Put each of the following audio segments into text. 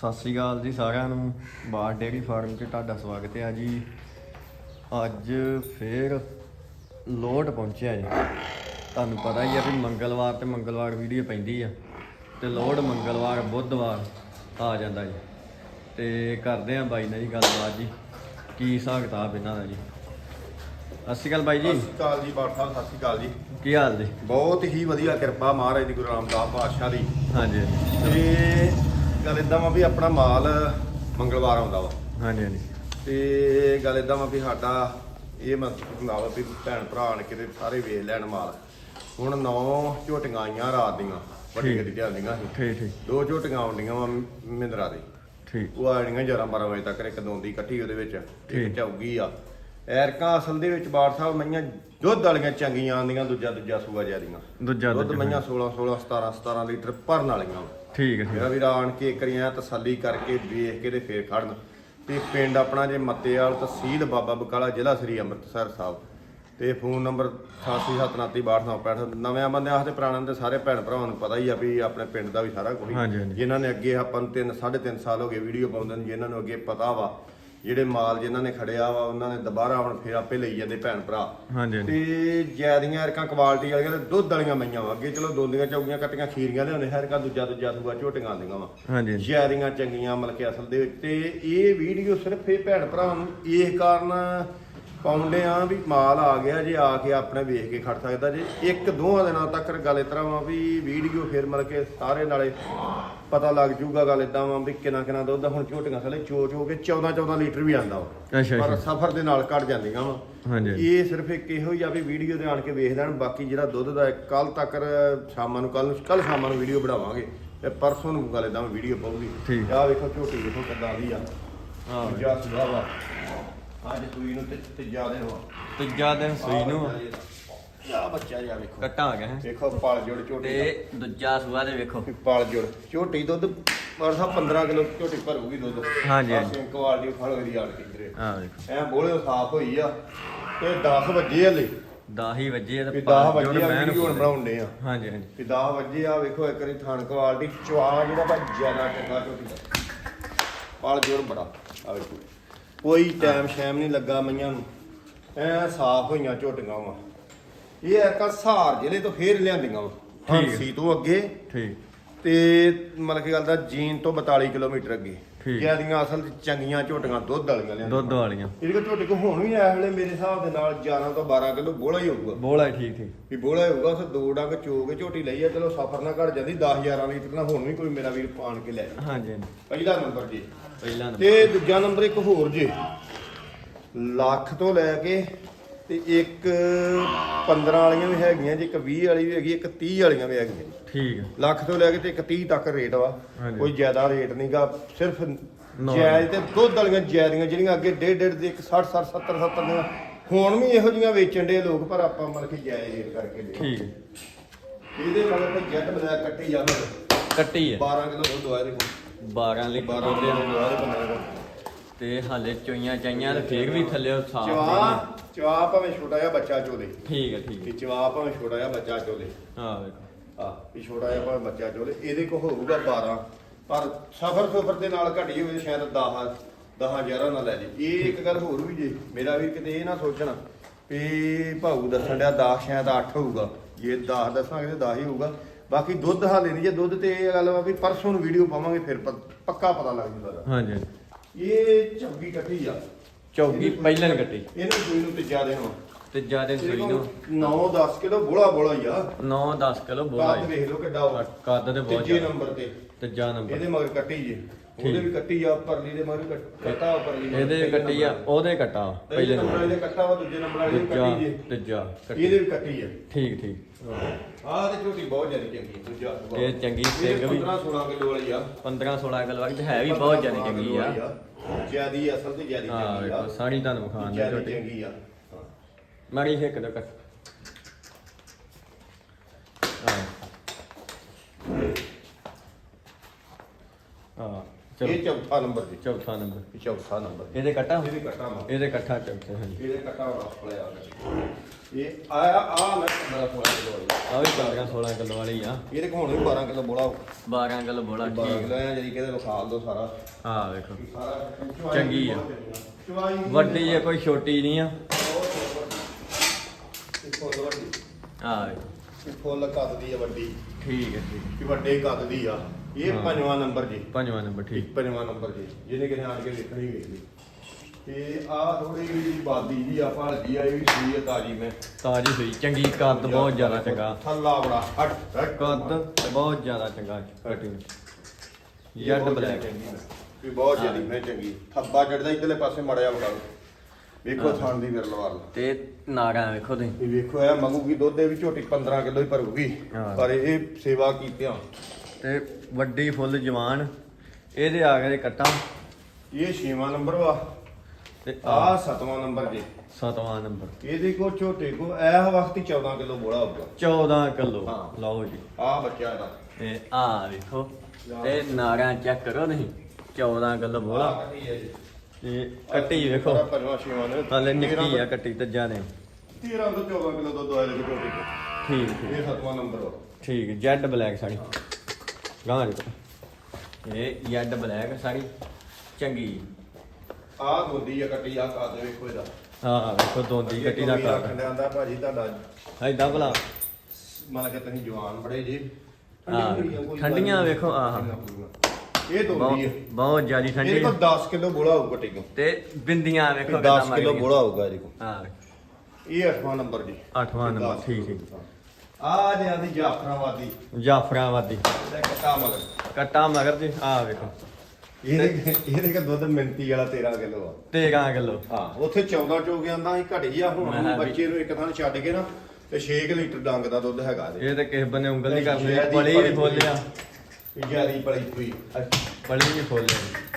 ਸਤਿ ਸ੍ਰੀ ਅਕਾਲ ਜੀ ਸਾਰਿਆਂ ਨੂੰ। ਬਾਰ ਡੇਅਰੀ ਫਾਰਮ 'ਤੇ ਤੁਹਾਡਾ ਸਵਾਗਤ ਹੈ ਜੀ। ਅੱਜ ਫੇਰ ਲੋਡ ਪਹੁੰਚਿਆ ਜੀ। ਤੁਹਾਨੂੰ ਪਤਾ ਹੀ ਆ ਵੀ ਮੰਗਲਵਾਰ ਤੇ ਮੰਗਲਵਾਰ ਵੀਡੀਓ ਪੈਂਦੀ ਆ ਤੇ ਲੋਡ ਮੰਗਲਵਾਰ ਬੁੱਧਵਾਰ ਆ ਜਾਂਦਾ ਜੀ। ਤੇ ਕਰਦੇ ਆ ਬਾਈ ਨਾਲ ਜੀ ਗੱਲਬਾਤ ਜੀ। ਕੀ ਹਿਸਾਬ ਕਿਤਾਬ ਇਹਨਾਂ ਦਾ ਜੀ? ਸਤਿ ਸ਼੍ਰੀ ਅਕਾਲ ਬਾਈ ਸਤਿ ਜੀ ਸ਼੍ਰੀ ਅਕਾਲ ਜੀ ਬਾਠਾ ਸਾਹਿਬ ਸਤਿ ਸ਼੍ਰੀ ਅਕਾਲ ਜੀ। ਕੀ ਹਾਲ ਜੀ? ਬਹੁਤ ਹੀ ਵਧੀਆ ਕਿਰਪਾ ਮਹਾਰਾਜ ਦੀ ਗੁਰੂ ਰਾਮਦਾਸ ਪਾਤਸ਼ਾਹ ਦੀ। ਹਾਂਜੀ। ਤੇ ਗੱਲ ਇਦਾਂ ਵਾ ਵੀ ਆਪਣਾ ਮਾਲ ਮੰਗਲਵਾਰ ਆਉਂਦਾ ਵਾ। ਹਾਂਜੀ ਹਾਂਜੀ। ਤੇ ਗੱਲ ਇਦਾਂ ਵਾ ਵੀ ਸਾਡਾ ਇਹ ਮਤਲਬ ਹੁੰਦਾ ਵਾ ਵੀ ਭੈਣ ਭਰਾ ਨੇ ਕਿਤੇ ਸਾਰੇ ਵੇਖ ਲੈਣ ਮਾਲ। ਹੁਣ ਨੌ ਝੋਟੀਆਂ ਆਈਆਂ ਰਾਤ ਦੀਆਂ ਵੱਡੀ। ਗੱਡੀ ਤੇ ਆਉਂਦੀਆਂ ਸੀ। ਠੀਕ ਠੀਕ। ਦੋ ਝੋਟੀਆਂ ਆਉਂਦੀਆਂ ਵਾ ਮਹਿੰਦਰਾ ਦੀ। ਠੀਕ। ਉਹ ਆ ਜਾਣੀਆਂ 11 12 ਵਜੇ ਤੱਕ ਇੱਕ ਦੋਂਦੀ ਇਕੱਠੀ ਉਹਦੇ ਵਿੱਚ ਠੀਕ। ਇੱਕ ਚੌਗੀ ਆ। ਐਰਕਾਂ ਅਸਲ ਦੇ ਵਿੱਚ ਬਾੜ ਸਾਹਿਬ ਮਈਆਂ ਦੁੱਧ ਵਾਲੀਆਂ ਚੰਗੀਆਂ ਆਂਦੀਆਂ ਦੂਜਾ ਦੂਜਾ ਸੂਆ ਜਿਆਦੀਆਂ ਦੂਜਾ ਦੁੱਧ। ਮਈਆਂ 16 16 17 17 ਲੀਟਰ ਭਰਨ ਵਾਲੀਆਂ ਠੀਕ ਹੈ ਠੀਕ ਮੇਰਾ ਵੀਰ ਆਣ ਕੇ ਇੱਕ ਵਾਰੀ ਐਂ ਤਸੱਲੀ ਕਰਕੇ ਵੇਖ ਕੇ ਤੇ ਫੇਰ ਖੜਨ। ਤੇ ਪਿੰਡ ਆਪਣਾ ਜੇ ਮੱਤੇਵਾਲ ਤਹਿਸੀਲ ਬਾਬਾ ਬਕਾਲਾ ਜ਼ਿਲ੍ਹਾ ਸ੍ਰੀ ਅੰਮ੍ਰਿਤਸਰ ਸਾਹਿਬ। ਤੇ ਫੋਨ ਨੰਬਰ 8879626965 ਨਵਿਆਂ ਬੰਦਿਆਂ ਵਾਸਤੇ ਪੁਰਾਣਿਆਂ ਦੇ ਸਾਰੇ ਭੈਣ ਭਰਾਵਾਂ ਨੂੰ ਪਤਾ ਹੀ ਆ ਵੀ ਆਪਣੇ ਪਿੰਡ ਦਾ ਵੀ ਸਾਰਾ ਕੁਝ। ਹਾਂਜੀ, ਹਾਂਜੀ। ਜਿਨ੍ਹਾਂ ਨੇ ਅੱਗੇ ਆਪਾਂ ਨੂੰ ਤਿੰਨ ਸਾਢੇ ਤਿੰਨ ਸਾਲ ਹੋ ਗਏ ਵੀਡੀਓ ਪਾਉਂਦੇ ਨੇ ਜਿਨ੍ਹਾਂ ਨੂੰ ਅੱਗੇ ਪਤਾ ਵਾ। ਜਿਹੜੇ ਮਾਲ ਜਿਨ੍ਹਾਂ ਨੇ ਖੜਿਆ ਵਾ ਉਹਨਾਂ ਨੇ ਦੁਬਾਰਾ ਹੁਣ ਫੇਰ ਆਪੇ ਲਈ ਜਾਂਦੇ ਭੈਣ ਭਰਾ। ਹਾਂਜੀ ਹਾਂਜੀ। ਤੇ ਜਿਆਦੀਆਂ ਅਰਕਾਂ ਕੁਆਲਿਟੀ ਵਾਲੀਆਂ ਤੇ ਦੁੱਧ ਵਾਲੀਆਂ ਮਈਆਂ ਵਾ। ਅੱਗੇ ਚਲੋ ਦੋਂਦੀਆਂ ਚੌਗੀਆਂ ਕੱਟੀਆਂ ਖੀਰੀਆਂ ਲਿਆਉਂਦੇ ਹਰਕਾਂ ਦੂਜਾ ਦੂਜਾ ਸੂਆ ਝੋਟੀਆਂ ਆਉਂਦੀਆਂ ਵਾ। ਹਾਂਜੀ। ਜਿਆਦੀਆਂ ਚੰਗੀਆਂ ਮਤਲਬ ਕਿ ਅਸਲ ਦੇ ਵਿੱਚ। ਤੇ ਇਹ ਵੀਡੀਓ ਸਿਰਫ ਇਹ ਭੈਣ ਭਰਾ ਨੂੰ ਇਸ ਕਾਰਨ ਪਾਉਂਦੇ ਆ ਵੀ ਮਾਲ ਆ ਗਿਆ ਜੇ ਆ ਕੇ ਆਪਣੇ ਵੇਖ ਕੇ ਖੜ ਸਕਦਾ ਜੇ। ਇੱਕ ਦੋਹਾਂ ਦਿਨਾਂ ਤੱਕ ਗੱਲ ਇਸ ਤਰ੍ਹਾਂ ਵਾ ਵੀ ਵੀਡੀਓ ਫਿਰ ਮਤਲਬ ਕਿ ਸਾਰੇ ਨਾਲੇ ਪਤਾ ਲੱਗ ਜੂਗਾ ਗੱਲ ਇਦਾਂ ਵਾ ਵੀ ਕਿੰਨਾ ਕਿੰਨਾ ਦੁੱਧ ਹੁਣ ਝੋਟੀਆਂ ਥਲੇ ਚੋ ਚੋ ਕੇ 14 14 ਲੀਟਰ ਵੀ ਆਂਦਾ ਵਾ। ਅੱਛਾ ਪਰ ਸਫਰ ਦੇ ਨਾਲ ਕੱਢ ਜਾਂਦੀਆਂ ਵਾ। ਹਾਂਜੀ ਇਹ ਸਿਰਫ ਇੱਕ ਇਹੋ ਹੀ ਆ ਵੀ ਵੀਡੀਓ ਦੇ ਆਣ ਕੇ ਵੇਖ ਲੈਣ ਬਾਕੀ ਜਿਹੜਾ ਦੁੱਧ ਦਾ ਕੱਲ ਤੱਕ ਸ਼ਾਮਾਂ ਨੂੰ ਕੱਲ ਕੱਲ ਸ਼ਾਮਾਂ ਨੂੰ ਵੀਡੀਓ ਬਣਾਵਾਂਗੇ। ਤੇ ਪਰਸੋਂ ਨੂੰ ਗੱਲ ਇਦਾਂ ਵੀਡੀਓ ਪਾਉਗੀ ਠੀਕ। ਆਹ ਵੇਖੋ ਝੋਟੀ ਵੇਖੋ ਕਿੱਦਾਂ ਦੀ ਆ। ਹਾਂ। ਦੂਜਾ ਸੁਭਾ ਵਾ। ਅੱਜ ਸੂਈ ਨੂੰ ਤੇ ਤੀਜਾ ਦਿਨ ਵਾ। ਤੀਜਾ ਦਿਨ ਸੂਈ ਨੂੰ ਆ। ਬੱਚਾ ਜਿਹਾ ਵੇਖੋ। ਕੱਟਾ ਆ ਗਿਆ ਹੈ। ਵੇਖੋ ਪਲ ਜੋੜ ਝੋਟੀ ਦਾ। ਤੇ ਦੂਜਾ ਸੂਆ ਦੇ ਵੇਖੋ। ਵੀ ਪਲ ਜੋੜ। ਝੋਟੀ ਦੁੱਧ ਪਰ ਸਾਹਿਬ 15 ਕਿਲੋ ਝੋਟੀ ਭਰੂਗੀ ਦੁੱਧ। ਹਾਂਜੀ, ਹਾਂਜੀ। ਕੁਆਲਿਟੀ ਫੜ ਹੋਈ ਦੀ ਆੜ ਕੇ ਵੀਰੇ ਆ ਵੇਖੋ। ਐ ਬੋਲੇ ਸਾਫ਼ ਹੋਈ ਆ। ਤੇ 10 ਵਜੇ ਹਲੇ। 10 ਹੀ ਵਜੇ ਤੇ ਵੀ 10 ਪੰਜ ਵਜੇ ਆ ਮੈਂ ਵੀਡੀਓ ਹੁਣ ਬਣਾਉਂਦੇ ਆ। ਹਾਂਜੀ ਹਾਂਜੀ। ਵੀ 10 ਵਜੇ ਆ ਵੇਖੋ ਇੱਕ ਵਾਰੀ ਥਣ ਕੁਆਲਿਟੀ ਚਵਾ ਜਿਹੜਾ ਬਾ ਜ਼ਿਆਦਾ ਚੰਗਾ ਝੋਟੀ ਦਾ। ਪਾਲ ਬੜਾ। ਆ ਵੇਖੋ। ਕੋਈ ਟਾਈਮ ਸ਼ੈਮ ਨਹੀਂ ਲੱਗਾ ਮਈਆਂ ਨੂੰ। ਐ ਸਾਫ਼ ਹੋਈਆਂ ਝੋਟੀਆਂ ਵਾ। ਇਹ ਇੱਕ ਸਹਾਰ ਜ਼ਿਲ੍ਹੇ ਤੋਂ ਫੇਰ ਲਿਆਂਦੀਆਂ ਵਾ। ਠੀਕ ਹੈ। ਹਾਂਸੀ ਤੋਂ ਅੱਗੇ ਠੀਕ। ਤੇ ਮਤਲਬ ਕੀ ਗੱਲ ਦਾ ਜੀਨ ਤੋਂ 42 ਕਿਲੋਮੀਟਰ ਅੱਗੇ। ਠੀਕ। ਜਿਆਦੀਆਂ ਅਸਲ ਚ ਚੰਗੀਆਂ ਝੋਟੀਆਂ ਦੁੱਧ ਵਾਲੀਆਂ ਲਿਆਂਦੀਆਂ। ਦੁੱਧ ਵਾਲੀਆਂ। ਇਹਦੇ ਕੋਲ ਝੋਟੀ ਕੋ ਹੁਣ ਵੀ ਇਸ ਵੇਲੇ ਮੇਰੇ ਹਿਸਾਬ ਦੇ ਨਾਲ 11 ਤੋਂ 12 ਕਿਲੋ ਬੋਲਾ ਹੀ ਹੋਊਗਾ। ਬੋਲਾ ਠੀਕ ਠੀਕ। ਵੀ ਬੋਲਾ ਹੋਊਗਾ ਉਸ ਦੋ ਡੰਗ ਚੋ ਕੇ ਝੋਟੀ ਲਈ ਆ ਚਲੋ ਸਫਰ ਨਾ ਘਟ ਜਾਂਦੀ 10 11 ਲੀਟਰ ਨਾਲ ਹੁਣ ਵੀ ਕੋਈ ਮੇਰਾ ਵੀਰ ਪਾਣ ਕੇ ਲੈ ਜਾ ਹਾਂਜੀ ਹਾਂਜੀ। ਪਹਿਲਾ ਨੰਬਰ ਜੀ। ਪਹਿਲਾ ਨੰਬਰ। ਤੇ ਦੂਜਾ ਨੰਬਰ ਇੱਕ ਹੋਰ ਜੀ। ਲੱਖ ਤੋਂ ਲੈ ਕੇ ਤੇ ਇੱਕ 15 ਵਾਲੀਆਂ ਵੀ ਹੈਗੀਆਂ ਜੀ ਇੱਕ 20 ਵਾਲੀ ਵੀ ਹੈਗੀ ਇੱਕ 30 ਵਾਲੀਆਂ ਵੀ ਹੈਗੀਆਂ ਜੀ। ਠੀਕ ਹੈ ਲੱਖ ਤੋਂ ਲੈ ਕੇ ਤੇ ਇੱਕ 30 ਤੱਕ ਰੇਟ ਵਾ। ਹਾਂਜੀ। ਕੋਈ ਜ਼ਿਆਦਾ ਰੇਟ ਨਹੀਂਗਾ ਸਿਰਫ ਜਾਇਜ਼ ਤੇ ਦੁੱਧ ਵਾਲੀਆਂ ਜਾਇਦੀਆਂ ਜਿਹੜੀਆਂ ਅੱਗੇ 1.5 1.5 ਦੇ 60 60 70 70 ਦੀਆਂ। ਹੁਣ ਵੀ ਇਹੋ ਜਿਹੀਆਂ ਵੇਚਣ ਦੇ ਲੋਕ ਪਰ ਆਪਾਂ ਮਤਲਬ ਕਿ ਜਾਇਜ਼ ਰੇਟ ਕਰਕੇ ਦੇ ਠੀਕ ਹੈ ਇਹਦੇ ਮਗਰ ਤੇ ਜੱਟ ਬਲੈਕ ਕੱਟੀ ਜਾਂਦਾ ਕੱਟੀ ਹੈ 12 ਕਿਲੋ ਦੁੱਧ ਆਇਆ ਦੇਖੋ। 12 ਲੀਟਰ 12 ਦੁੱਧ ਕਿਲੋ। ਦੁੱਧ ਆਇਆ ਤੇ ਹਾਲੇ ਚੋਈਆਂ ਚਾਈਆਂ ਤੇ ਫੇਰ ਵੀ ਥੱਲੇ ਸਾਫ਼ ਚਵਾ ਚਵਾ ਭਾਵੇਂ ਛੋਟਾ ਜਿਹਾ ਬੱਚਾ ਚੋਲੇ। ਠੀਕ ਹੈ ਠੀਕ ਕਿ ਹੈ ਚਵਾ ਭਾਵੇਂ ਛੋਟਾ ਜਿਹਾ ਬੱਚਾ ਚੋਲੇ। ਆ ਵੇਖੋ। ਆ ਵੀ ਛੋਟਾ ਜਿਹਾ ਭਾਵੇਂ ਬੱਚਾ ਚੋਲੇ ਇਹਦੇ ਕੋ ਹੋਊਗਾ 12 ਪਰ ਸਫਰ ਸਫਰ ਦੇ ਨਾਲ ਘਟੀ ਹੋਵੇ ਸ਼ਾਇਦ 10 10 11 ਨਾ ਲੈ ਜੇ। ਇਹ ਇੱਕ ਗੱਲ ਹੋਰ ਵੀ ਜੇ ਮੇਰਾ ਵੀ ਕਿਤੇ ਇਹ ਨਾ ਸੋਚਣਾ ਵੀ ਭਾਊ ਦੱਸਣ ਡਿਆ 10 ਸ਼ਾਇਦ 8 ਹੋਊਗਾ। ਜੇ 10 ਦੱਸਾਂਗੇ ਤੇ 10 ਹੀ ਹੋਊਗਾ। ਬਾਕੀ ਦੁੱਧ ਹਾਲੇ ਨਹੀਂ ਜੇ ਦੁੱਧ ਤੇ ਇਹ ਗੱਲ ਵਾ ਵੀ ਪਰਸੋਂ ਨੂੰ ਵੀਡੀਓ ਪਾਵਾਂਗੇ ਫਿਰ ਪ- ਪੱਕਾ ਪਤਾ ਲੱਗ ਜੂਗਾ। ਹਾਂਜੀ ਹਾਂਜੀ। ਇਹ ਚੰਗੀ ਕੱਟੀ ਆ। ਚੌਗੀ ਪਹਿਲਾਂ ਕੱਟੀ ਇਹਨੂੰ ਕੋਈ ਨੂੰ ਤੇ ਜ਼ਿਆਦਾ ਹੋਣਾ ਤੀਜਾ ਦਿਨ ਸੂਈ ਨੂੰ 9-10 ਕਿਲੋ ਬੋਲਾ ਬੋਲਾ ਹੀ ਆ। 9 10 ਕਿਲੋ ਬੋਲਾ ਕੱਦ। ਵੇਖ ਲਓ ਕਿੱਡਾ ਵਾ। ਕੱਦ ਤੇ ਬਹੁਤ ਤੀਜੇ ਜ਼ਿਆਦਾ। ਨੰਬਰ ਤੇ। ਤੀਜਾ ਨੰਬਰ। ਇਹਦੇ ਮਗਰ ਕੱਟੀ ਜੇ। ਉਹਦੇ ਵੀ ਕੱਟੀ ਆ ਪਰਲੀ ਦੇ ਮਗਰ ਕੱਟ- ਕੱਟਾ ਵਾ ਪਰਲੀ ਮਗਰ, ਇਹਦੇ ਪਹਿਲੇ ਕੱਟੀ ਆ ਨੰਬਰ। ਉਹਦੇ ਕੱਟਾ ਪਹਿਲੇ ਪਹਿਲੇ ਨੰਬਰ ਨੰਬਰ। ਕੱਟਾ ਵਾ ਦੂਜੇ ਨੰਬਰ ਵਾਲੇ ਦੀ ਤੀਜਾ ਕੱਟੀ ਜੇ। ਤੀਜਾ ਕੱਟੀ। ਇਹਦੇ ਵੀ ਕੱਟੀ ਆ। ਠੀਕ ਠੀਕ। ਆਹ ਤੇ ਝੋਟੀ ਬਹੁਤ ਜ਼ਿਆਦਾ ਚੰਗੀ ਆ, ਦੂਜਾ। ਇਹ ਚੰਗੀ ਸਿੰਘ ਵੀ। 15-16 ਕਿਲੋ ਵਾਲੀ ਆ। 15 16 ਕਿਲੋ ਵਾਲੀ ਤੇ ਹੈ ਵੀ ਬਹੁਤ ਜ਼ਿਆਦਾ ਚੰਗੀ ਆ। ਜਿਆਦੀ ਅਸਲ ਤੇ ਜਿਆਦੀ ਹਾਂ ਚੰਗੀ ਆ। ਵੇਖੋ ਤੁਹਾਨੂੰ ਵਿਖਾਣ ਦੇ ਜਿਆਦੀ ਝੋਟੀ ਚੰਗੀ ਆ। ਹਾਂ। ਮਾਰੀ ਇੱਕ ਦੋ ਹਾਂ। ਹਾਂ। ਚਲੋ। ਇਹ ਚੌਥਾ ਨੰਬਰ ਜੀ। ਚੌਥਾ ਨੰਬਰ। ਇਹ ਚੌਥਾ ਨੰਬਰ ਇਹਦੇ ਕੱਟਾ? ਇਹਦੇ ਕੱਟਾ ਮਾ ਇਹਦੇ ਕੱਟਾ ਚੌਥੇ ਹਾਂਜੀ। ਇਹਦੇ ਕੱਟਾ ਰਸ ਪਲਿਆ ਇਹ ਆਇਆ ਆ ਮੈਂ ਮੇਰਾ ਥੋੜਾ ਕਿਲੋ ਆ ਵੀ 15 16 ਕਿਲੋ ਵਾਲੀ ਆ। ਇਹਦੇ ਕੋਲ ਵੀ 12 ਕਿਲੋ ਬੋਲਾ 12 ਕਿਲੋ ਬੋਲਾ 12 ਠੀਕ ਕਿਲੋ ਆ ਜਿਹੜੀ ਕਿਹਦੇ ਵਿਖਾਲ ਦੋ ਸਾਰਾ। ਆ ਵੇਖੋ। ਸਾਰਾ ਚੰਗੀ ਆ। ਚਵਾਈ ਵੱਡੀ ਆ ਕੋਈ ਛੋਟੀ ਨਹੀਂ ਆ। ਫੁੱਲ ਵੱਡੀ। ਆ ਵੇਖੋ। ਇਹ ਫੁੱਲ ਕੱਦ ਦੀ ਆ ਵੱਡੀ। ਠੀਕ ਹੈ ਠੀਕ ਇਹ ਵੱਡੇ ਕੱਦ ਦੀ ਆ। ਇਹ। ਪੰਜਵਾਂ ਨੰਬਰ ਜੀ। ਪੰਜਵਾਂ ਨੰਬਰ ਠੀਕ। ਪੰਜਵਾਂ ਨੰਬਰ ਜੀ ਜਿਹਨੇ ਕਿਨੇ ਆਣ ਕੇ ਦੇਖਣੀ ਵੇਖਣੀ ਤੇ ਆ ਥੋੜੀ ਜਿਹੀ ਬਾਦੀ ਜੀ ਆ ਭਾਲਦੀ ਆ ਇਹ ਵੀ ਸੂਈ ਆ ਤਾਜੀ ਮੈਂ। ਤਾਜੀ ਹੋਈ ਚੰਗੀ ਕੱਦ ਬਹੁਤ ਜ਼ਿਆਦਾ ਚੰਗਾ। ਥੱਲਾ ਬੜਾ ਹਟ ਕੱਦ ਬਹੁਤ ਜ਼ਿਆਦਾ ਚੰਗਾ ਕਟਿੰਗ। ਜੈਡ ਬਲੈਕ ਵੀ ਬਹੁਤ ਜਲਦੀ ਮੈਂ ਚੰਗੀ। ਥੱਬਾ ਚੜਦਾ ਇਧਰਲੇ ਪਾਸੇ ਮੜਿਆ ਬੜਾ। ਵੇਖੋ ਥਾਣ ਦੀ ਵਿਰਲਵਾਲ ਤੇ ਨਾਗਾ ਵੇਖੋ ਤੁਸੀਂ। ਇਹ ਵੇਖੋ ਇਹ ਮੰਗੂਗੀ ਦੁੱਧ ਦੇ ਵੀ ਝੋਟੀ 15 ਕਿਲੋ ਹੀ ਭਰੂਗੀ। ਪਰ ਇਹ ਸੇਵਾ ਕੀਤਿਆਂ। ਤੇ ਵੱਡੀ ਫੁੱਲ ਜਵਾਨ ਇਹਦੇ ਆ ਗਏ ਕੱਟਾ। ਇਹ 6ਵਾਂ ਨੰਬਰ ਵਾ। ਤੇ ਆ ਆ 7ਵਾਂ ਨੰਬਰ ਜੀ। ਸਤਵਾਂ ਨੰਬਰ। ਇਹਦੇ ਕੋ ਝੋਟੇ ਕੋ ਇਹ ਵਕਤ ਹੀ 14 ਕਿਲੋ ਬੋਲਾ ਹੋਊਗਾ। 14 ਕਿਲੋ। ਹਾਂ। ਲਓ ਜੀ। ਆ ਬੱਚਾ ਇਹਦਾ ਤੇ ਆ ਵੇਖੋ ਤੇ ਨਾਗਾ ਚੈੱਕ ਕਰੋ ਨਹੀਂ 14 ਕਿਲੋ ਬੋਲਾ। ਆਹ ਕੱਟੀ ਹੈ ਜੀ। ਤੇ ਕੱਟੀ ਵੇਖੋ। ਹਾਲੇ ਨਿੱਕੀ ਆ ਕੱਟੀ ਤੇ ਜਾਣੇ 13 ਤੋਂ 14 ਕਿਲੋ ਦੁੱਧ ਆਇਆ ਜੀ ਝੋਟੀ ਕੋ ਠੀਕ। ਇਹ ਸੱਤਵਾਂ ਨੰਬਰ ਵਾ। ਠੀਕ ਜੈਡ ਬਲੈਕ ਸਾੜੀ। ਗਾਂ ਇਹ ਜੈਡ ਬਲੈਕ ਸਾੜੀ ਚੰਗੀ। ਆ ਗੋਦੀ ਆ ਕੱਟੀ ਆ ਕਾਦ ਵੇਖੋ ਇਹਦਾ। ਹਾਂ ਵੇਖੋ ਦੋਂਦੀ ਕੱਟੀ ਦਾ ਕਾਟ ਆਂਦਾ ਭਾਜੀ ਤੁਹਾਡਾ। ਐਦਾਂ ਭਲਾ। ਮਨ ਕੇ ਤੁਸੀਂ ਜਵਾਨ ਬੜੇ ਜੀ। ਹਾਂ, ਠੰਡੀਆਂ ਵੇਖੋ, ਆਹ। ਇਹ ਦੋਦੀ ਬਹੁਤ ਹੈ ਬਹੁਤ ਜ਼ਿਆਦੀ ਠੰਡੀ। ਇਹਦੇ ਕੋਲ 10 ਕਿਲੋ ਬੋਲਾ ਹੋਊਗਾ ਟਿਕੋ। ਤੇ ਬਿੰਦੀਆਂ ਵੇਖੋ 10 ਕਿਲੋ ਬੋਲਾ ਹੋਊਗਾ ਇਹਦੇ ਕੋਲ। ਹਾਂ। ਇਹ 8ਵਾਂ ਨੰਬਰ ਜੀ। ਅੱਠਵਾਂ ਨੰਬਰ ਠੀਕ ਠੀਕ ਆ ਜੇ ਆਦੀ ਜਾਫਰਾਬਾਦੀ। ਜਾਫਰਾਬਾਦੀ। ਇਹਦਾ ਕੱਟਾ ਮਗਰ। ਕੱਟਾ ਮਗਰ ਜੀ ਆ ਵੇਖੋ। ਇਹਦੇ ਇਹਦੇ ਕਾ ਦੁੱਧ ਮਿੰਤੀ ਵਾਲਾ 13 ਕਿਲੋ ਆ। 13 ਕਿਲੋ। ਹਾਂ ਉੱਥੇ 14 ਚੋ ਗਿਆ ਸੀ ਘਟੀ ਆ ਹੁਣ ਬੱਚੇ ਨੂੰ ਇੱਕ ਥਾਂ ਛੱਡ ਕੇ ਨਾ ਤੇ 6 ਲੀਟਰ ਡੰਗ ਦਾ ਦੁੱਧ ਹੈਗਾ ਇਹ ਤੇ ਕਿਸੇ ਬੰਨੇ ਉਂਗਲ ਨਹੀਂ ਕਰਨੀ ਪਲੀ ਵੀ ਫੋਲਿਆ। ਜਿਆਦੀ ਪਲੀ ਹੋਈ। ਪਲੀ ਵੀ ਫੋਲਿਆ।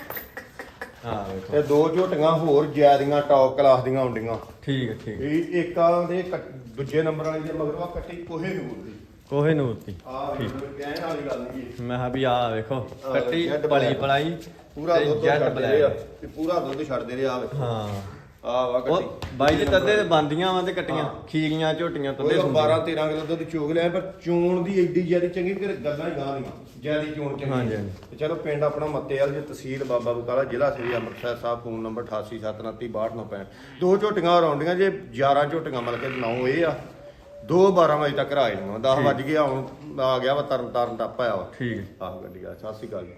ਹਾਂ ਵੇਖੋ ਤੇ ਦੋ ਝੋਟੀਆਂ ਹੋਰ ਜਿਆਦੀਆਂ ਟੌਪ ਕਲਾਸ ਦੀਆਂ ਹੁੰਦੀਆਂ। ਠੀਕ ਹੈ ਠੀਕ ਹੈ। ਇਹ ਏਕਾਂ ਦੇ ਕੱਟ- ਦੂਜੇ ਨੰਬਰ ਵਾਲੀ ਦੇ ਮਗਰਵਾ ਕੱਟੀ ਕੋਹੇ ਨੂਰ ਦੀ। ਕੋਹੇ ਨੂੰ ਉੱਤੀ ਆ ਠੀਕ। ਕਹਿਣ ਵਾਲੀ ਗੱਲ ਨਹੀਂ ਇਹ। ਮੈਂ ਕਿਹਾ ਵੀ ਆ ਵੇਖੋ ਆਹ ਕੱਟੀ ਜੈਡ ਪਲੀ ਬਲੈਕ। ਪਲਾਈ ਪੂਰਾ ਤੇ ਦੁੱਧ ਜੈਡ ਛੱਡਦੇ ਰਹੇ ਆ ਬਲੈਕ ਤੇ ਪੂਰਾ ਦੁੱਧ ਛੱਡਦੇ ਰਹੇ ਆ ਵੇਖੋ। ਹਾਂ। ਆ ਵਾ ਉਹ ਕੱਟੀ ਬਾਈ ਦੇ ਤੱਦੇ ਤੇ ਬੰਦੀਆਂ ਵਾਂ ਤੇ ਕੱਟੀਆਂ ਹਾਂ। ਖੀਰੀਆਂ ਝੋਟੀਆਂ ਤੱਦੇ ਹੁੰਦੀਆਂ 12 13 ਕਿਲੋ ਦੁੱਧ ਚੋਗ ਲਿਆ ਪਰ ਚੋਣ ਦੀ ਐਡੀ ਜਿਆਦੀ ਚੰਗੀ ਕਿ ਗੱਲਾਂ ਹੀ ਗਾਂ ਦੀਆਂ। ਜਿਆਦੀ ਚੋਣ ਚੰਗੀ ਹਾਂਜੀ, ਹਾਂਜੀ। ਤੇ ਚਲੋ ਪਿੰਡ ਆਪਣਾ ਮੱਤੇਵਾਲ ਜੀ ਤਹਿਸੀਲ ਬਾਬਾ ਬਕਾਲਾ ਜ਼ਿਲ੍ਹਾ ਸ੍ਰੀ ਅੰਮ੍ਰਿਤਸਰ ਸਾਹਿਬ ਫੋਨ ਨੰਬਰ 8879362965 ਦੋ ਝੋਟੀਆਂ ਰੌਂਡੀਆਂ ਜੇ 11 ਝੋਟੀਆਂ ਮਤਲਬ ਕਿ 9 ਇਹ ਆ। ਦੋ 12 ਵਜੇ ਤੱਕ ਆ ਜਾਣੀਆਂ 10 ਵੱਜ ਗਏ ਹੁਣ ਆ ਗਿਆ ਵਾ ਤਰਨ ਤਾਰਨ ਟੱਪ ਆਇਆ ਵਾ। ਠੀਕ। ਹੈ ਆਹ ਗੱਡੀ ਆ। ਸਤਿ ਸ਼੍ਰੀ ਅਕਾਲ ਜੀ।